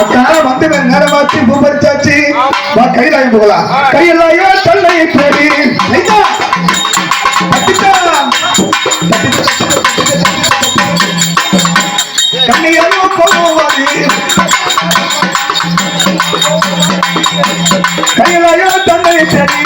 அக்கா வந்து நேரமாச்சு பூபரிச்சாச்சு. வா கைலாயம் போகலாம். கையிலாயோ தன்னை! தட்டித்தா! கண்ணியோ போவாது கையிலாயோ தன்னை தேடி.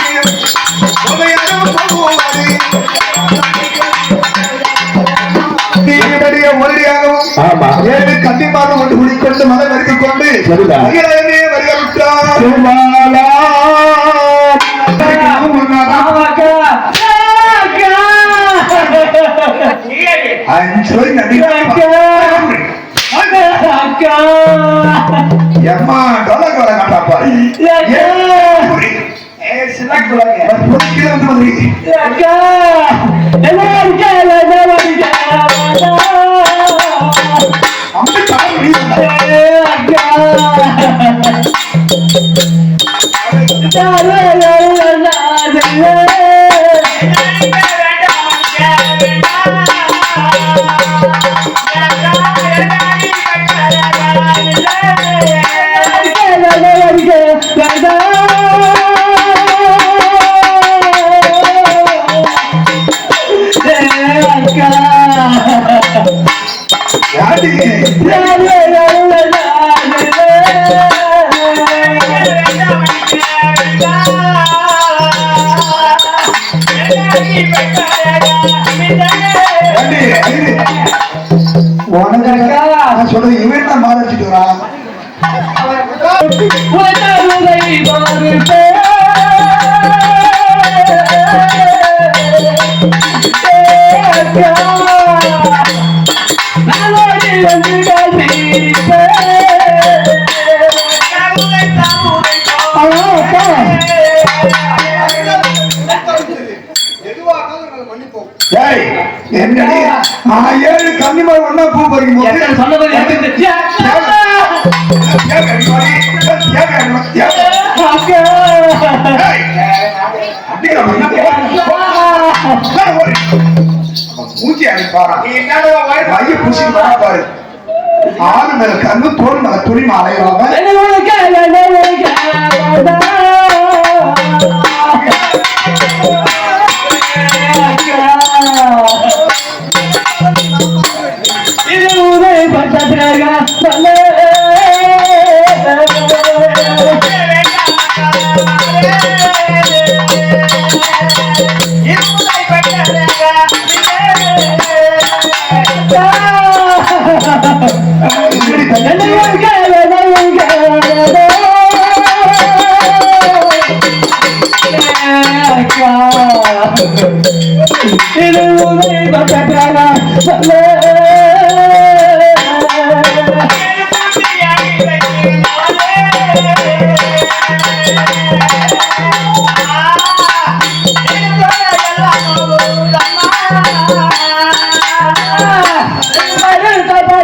ஆமா. ஏழு கண்டிப்பாக கொண்டு குடிக்கொண்டு மதம் நிறுத்திக் கொண்டு சரிதான். கையிலாயமே வருக விட்டார் திருமாலா. சொல்லி எம்மா டொலக் வர காட்டாப்பா Da da da da da da நான் ஏழு கன்னிமார் ஒண்ணா பூ பறிக்கும் போது மூஞ்சி அடிப்பாரா மைய பூசி பாரு ஆறு மேல கண்ணு தோல் மேல துணி அலைவாங்க இப்படி தண்ணி இது உதவி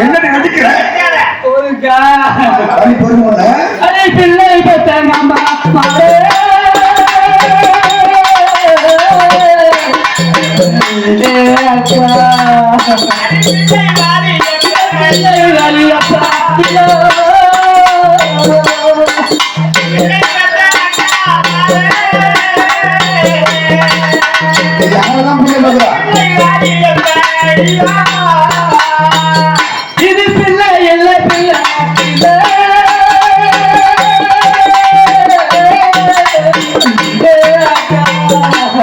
என்ன நடிக்கிற என்னடி நடிக்கிற? ஒரு அக்கா அடி பொறுமோல அரை பிள்ளை பெற்ற மாமா மாறே யாரெல்லாம் பிள்ளை எனக்கு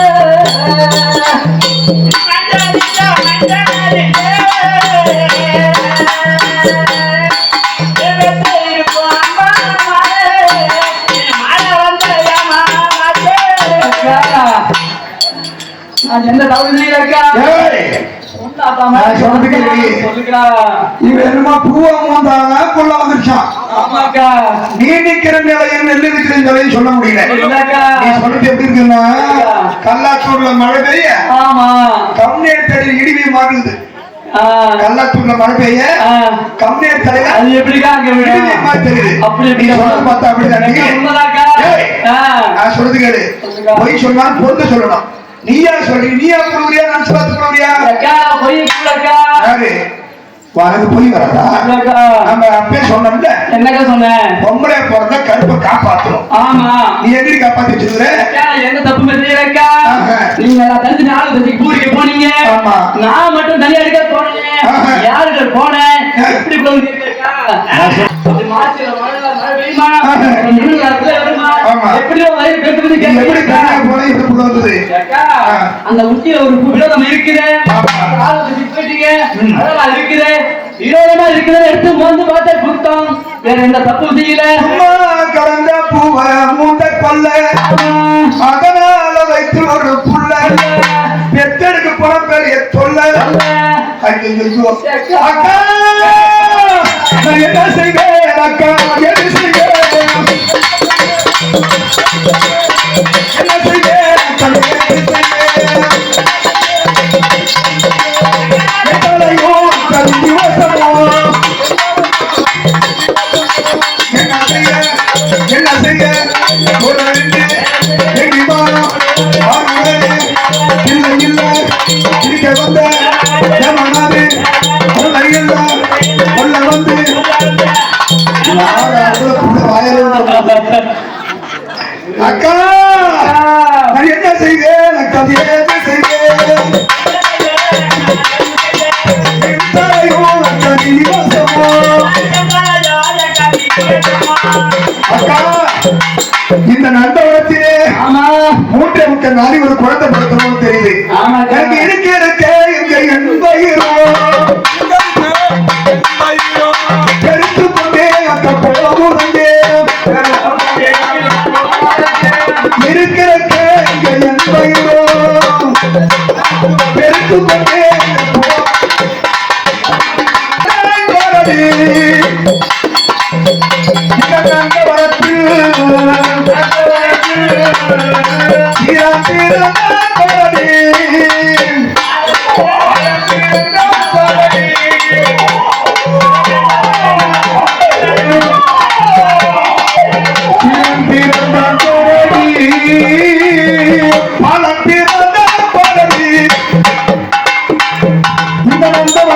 ஆமாக்கா நீ நிக்கிற நிலையும் நெல் இருக்கிற நிலையும் சொல்ல முடியல. சொல்றது எப்படி இருக்குன்னா கல்லாத்தூர்ல மழை பெய்ய ஆமா. கம்நேர் தடையில் இடிவி மாறுது. ஆ, கல்லாத்தூர்ல மழை பெய்ய. கம்நேர் தடையில அது எப்படிக்கா அங்க தெரியுது. அப்படி நீ எப்படிக்கா? சொல்றது பார்த்தா அப்படிதானே. நான் சொல்றது சொல்லுங்க. பொய் சொன்னாலும் பொறுத்து சொல்லணும். நீயா சொல்லி நீயா நினைச்சு பார்த்து புழுவுறியா அக்கா, பொய் உனக்கு பொய் வராதா. நம்ம அப்பே சொன்னோம்ல என்னக்கா சொன்னேன் பொம்பளை பிறந்த கருப்பை காப்பாத்தணும். ஆமா. நீ எதிரி காப்பாத்தி வச்சிருக்கிற? எந்த தப்புமே செய்யலக்கா. நீங்க நான் தனிச்சு நாலு தனிக்கு பூரிக்கு போனீங்க. ஆமா. நான் மட்டும் தனியா எடுக்க போனேன். ஆஹா. யாருக்கிட்ட போனேன். எப்படி மழை மழை பெய்யுமா ஆஹா. நிமிடம் நேரத்துல வருமா ஆமா. எப்படியோ எப்படி தனியா போன வந்தது? அக்கா, ஆ. அந்த உச்சியில ஒரு விரோதம் இருக்குது. அதெல்லாம் இருக்குது விரோதமா இருக்குது எடுத்து வந்து பார்த்த குத்தம் வேற எந்த தப்பும் செய்யல. கடந்த பூவ மூண்ட கொல்ல அதனால வைத்து ஒரு புள்ள பெத்தெடுக்கு போன பெரிய தொல்ல. ஐயோ அக்கா! என்ன செய்வேன் அக்கா? என்ன செய்வேன்? வந்த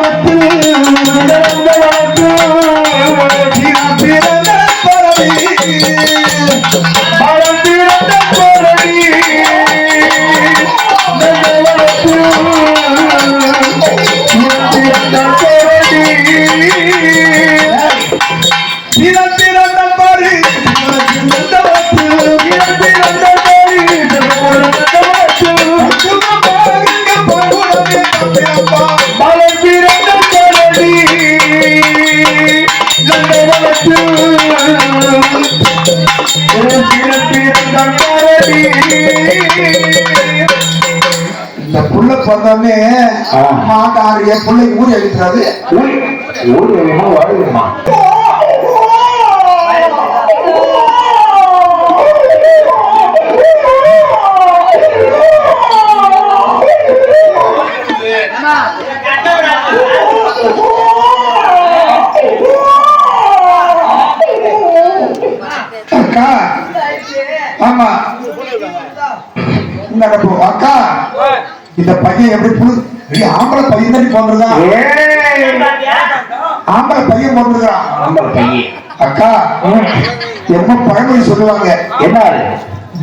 இந்த இந்த புள்ள பிறந்தோடனே மாட்டாரு என் பிள்ளை ஊறி அடிக்கிறாரு. ஊறி ஊறி வருமா இந்த போ அக்கா இந்த பையன் எப்படி புது ஆம்பளை பையன் தான் போன்றிருக்கான் ஆம்பளை பையன் பையன். அக்கா என்ன பழமொழி சொல்லுவாங்க? என்ன?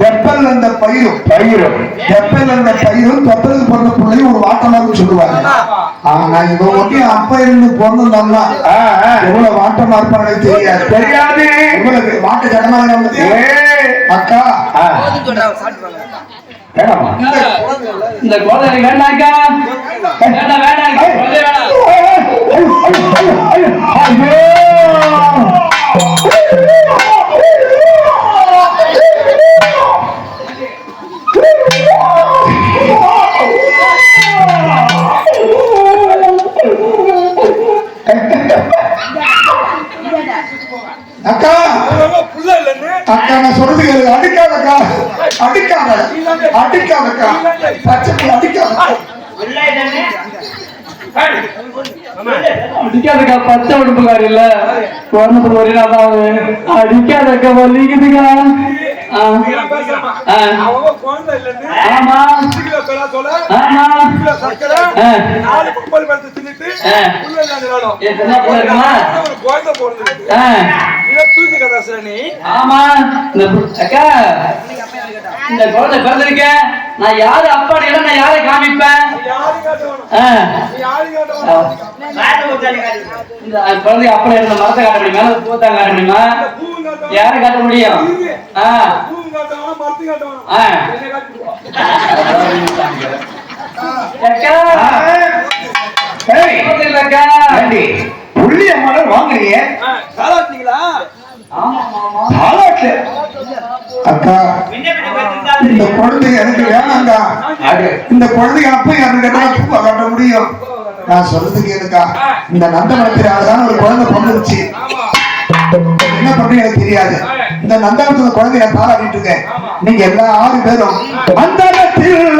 வெப்பல் அந்த பயிரும். பயிரும். வெப்பல் அந்த பயிரும் தொப்பலுக்கு பிறந்த பிள்ளையும் ஒரு வாட்டமான்னு சொல்லுவாங்க. ஆனா இவன் ஒட்டி அப்பா இருந்து பிறந்தோம்னா ஆ, ஆ. எவ்வளவு வாட்டமா இருப்பானே தெரியாது. தெரியாது. உங்களுக்கு வாட்ட ஜடமாக ஏய். அக்கா இந்த குழந்தை வேண்டாக்கா வேண்டாம் வேண்டாம் அடிக்காதக்கா. பச்சை அடிக்காதக்கா. பச்சை உடுப்புக்காரி இல்ல. குழந்தை ஒரு நாளாவது அடிக்காதக்கா வலிக்குதுக்கா. ஆமா. ஆமா. சர்க்கரை ஆ. நாலு குப்பல் பழத்தை தின்னுட்டு? ஒரு குழந்தை. இதை தூக்கி ஆமா. அக்கா. இந்த குழந்தை பிறந்திருக்க நான் யாரு அப்பா கேட்டா நான் யாரை காமிப்பேன்? இந்த குழந்தை அப்படி இருந்த மரத்தை காட்ட முடியுமா? பூத்தை காட்ட முடியுமா? யாரை காட்ட முடியும்? புள்ளிய மலர் வாங்குறீங்க? அக்கா. இந்த குழந்தை எனக்கு வேணாங்கா இந்த குழந்தைய அப்ப கேட்டா பூவா காட்ட முடியும் நான் சொல்றது கேளுக்கா இந்த நந்தவனத்தில் அதுதான் ஒரு குழந்தை பிறந்துருச்சு என்ன பண்ணு எனக்கு தெரியாது இந்த நந்தவனத்துல குழந்தைய தாளாடிட்டு இருக்கேன் நீங்க எல்லா ஆறு பேரும் அந்த இடத்தில்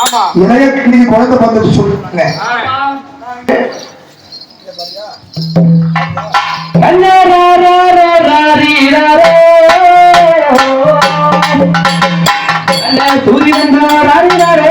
ஆமா. இளைய கிளி குழந்தை பிறந்துட்டு சொல்லுவாங்க கண்ணாரோ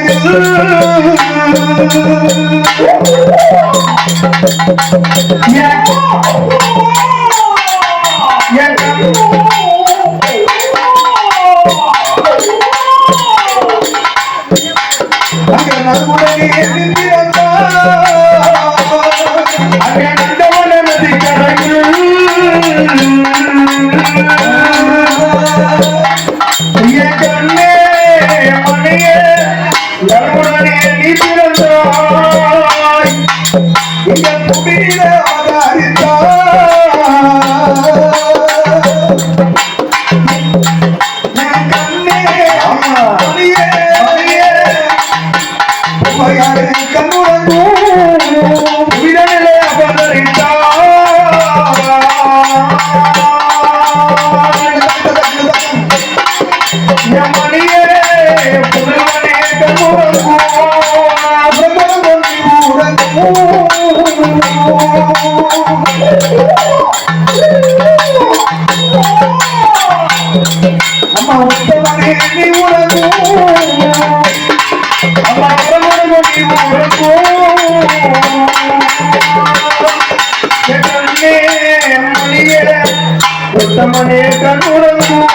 என் கண்ணே உத்தமனே கண்ணுறங்கும்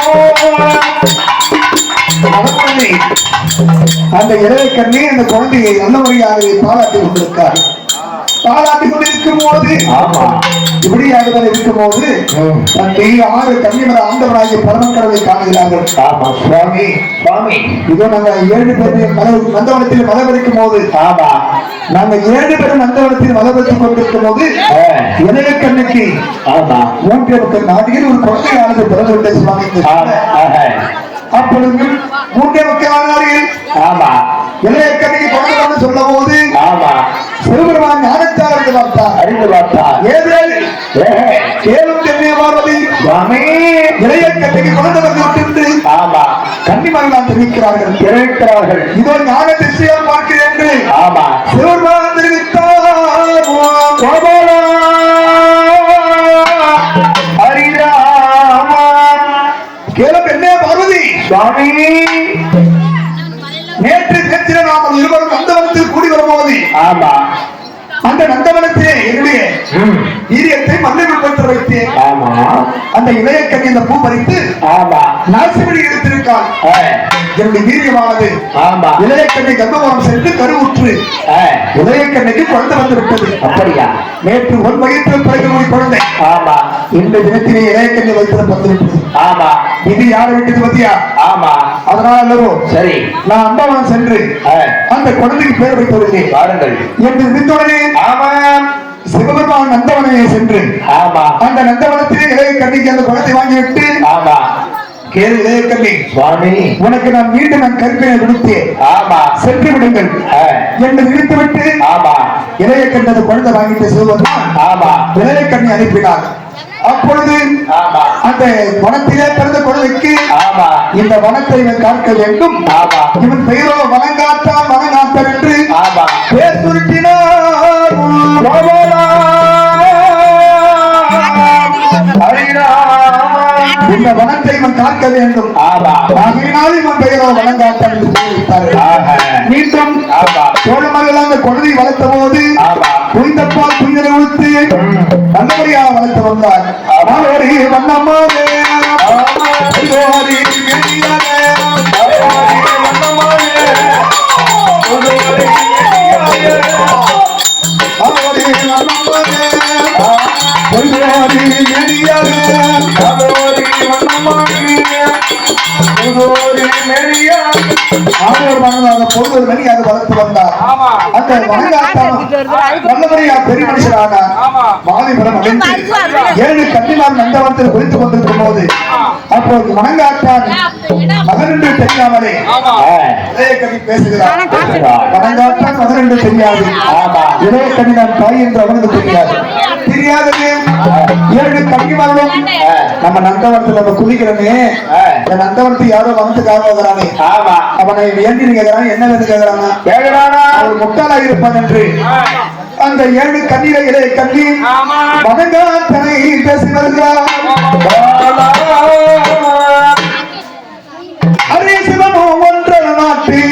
அந்த இளைய கண்ணே அந்த குழந்தையை நல்ல முறையாக பாராட்டி கொண்டிருக்கார் பாராட்டி கொண்டிருக்கும் போது ஆமா. இப்படியாக இருக்கும் போது. தன்னை ஆறு கன்னிமர ஆண்டவராகிய காணுகிறார்கள். ஆமா. சுவாமி சுவாமி. இதோ நாங்க ஏழு பேர் நந்தவனத்தில் மதவெடுக்கும் போது ஆமா. நாங்க ஏழு பேரும் நந்தவனத்தில் மதவெடுத்துக் கொண்டிருக்கும் போது. இளைய கண்ணுக்கு ஆமா. மூன்று மக்கள் நாட்டில் ஒரு குழந்தையானது பிறந்து விட்டது சுவாமி. அப்பொழுது மூன்றே மக்களானார்கள் ஆமா. இளைய கண்ணுக்கு குழந்தை வந்து சொல்லும் போது ஆமா சிவபெருமான் அறிந்து பார்த்தா சுவாமி இளைய வந்து விட்டு ஆமா. கன்னிமரலாம் தெரிவிக்கிறார்கள். திரைக்கிறார்கள் இதோ ஞான திசையால் பார்க்கிறேன் ஆமா. தெரிவித்தார். கோபாலா. ஹரிராமா கேளும் தென்னைய பார்வதி. சுவாமி. நேற்று நேற்று நாம் இருவரும் நந்தவனத்தில் கூடி வரும்போது ஆமா. அந்த நந்தவனத்திலே என்னுடைய ம். வீரியத்தை மண்ணில் பற்ற வைத்தேன். ஆமா. அந்த இளைய கண்ணி அந்த பூ பறித்து ஆமா. நாசிபடி எடுத்திருக்கான் ஆ. என்னுடைய வீரியமானது. ஆமா. இளைய கண்ணை சென்று கருவுற்று. இளைய கண்ணைக்கு குழந்தை வந்து விட்டது அப்படியா? நேற்று ஒன் வயிற்றில் பிறகு குழந்தை. ஆமா. இந்த தினத்திலே இளைய கண்ணை விட்டது ஆமா. இது யாரை விட்டது பத்தியா ஆமா. அதனால அல்லவோ சரி. நான் அம்பாவன் சென்று. அந்த குழந்தைக்கு பேர் வைத்து வருகிறேன் பாருங்கள் என்று விரித்துடனே ஆமா சிவபெருமான் நந்தவனையை சென்று ஆமா. அந்த நந்தவனத்திலே இளைய கண்ணிக்கு அந்த குழந்தை வாங்கிவிட்டு ஆமா. கேளு இளைய கண்ணி சுவாமி. உனக்கு நான் மீண்டும் நான் கற்பினை கொடுத்தேன். ஆமா. சென்று விடுங்கள். என்று விடுத்துவிட்டு ஆமா. இளைய கண்ணி அந்த குழந்தை வாங்கிட்டு சிவபெருமான் ஆமா. இளைய கண்ணி அனுப்பினார். அப்பொழுது ஆமா. அந்த வனத்திலே பிறந்த குழந்தைக்கு ஆமா. இந்த வனத்தை இவன் காக்க வேண்டும். இவன் பெயரோ வனங்காத்தான் வனங்காத்தர் என்று பேர் சுருட்டினார். இந்த வனத்தை இவன் காக்க வேண்டும். ஆகையினால் இவன் பெயரோ வனங்காத்தான் என்று. மீண்டும் சோழமகள் அந்த குழந்தை வளர்த்த போது புரிந்தப்பா புரிதலை உடுத்து நல்லபடியாக வளர்த்து வந்தார். அவரே மகனாக பொழுது மணி அது வளர்த்து வந்தார். அந்த நல்லபடியா பெரிய மனுஷரானார் ஆமா. மாலிபுரம் அடைந்து ஏழு கன்னிமார் நந்தவனத்தில் குறித்துக் கொண்டிருக்கும் போது அப்போது வணங்காத்தான் மகன் என்று தெரியாமலே. ஆமா. இளைய கனி பேசுகிறார். வணங்காத்தான் மகன் என்று தெரியாது. இளைய கனி நான் தாய் என்று அவனுக்கு தெரியாது. தெரியாதது. ஏழு கன்னிமார்களும் நம்ம நந்தவனத்தில் நம்ம குளிக்கிறோமே. இந்த நந்தவனத்துக்கு யாரோ வந்து காவலானே ஆமா. அவனை வேண்டி கேட்கிறான் என்ன வேணும் கேட்கிறானா முட்டாளாக இருப்பான் என்று. அந்த ஏழு கண்ணீரையிலே கட்டி மகன்தான் தனை பேசி வருகிறார். அரிய சிவனோ ஒன்று நாட்டி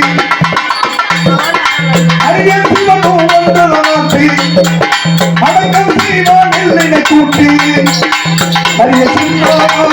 அரிய சிவனோ ஒன்று நாட்டி அடக்கம் செய்வான் இல்லை கூட்டி அரிய சிவனோ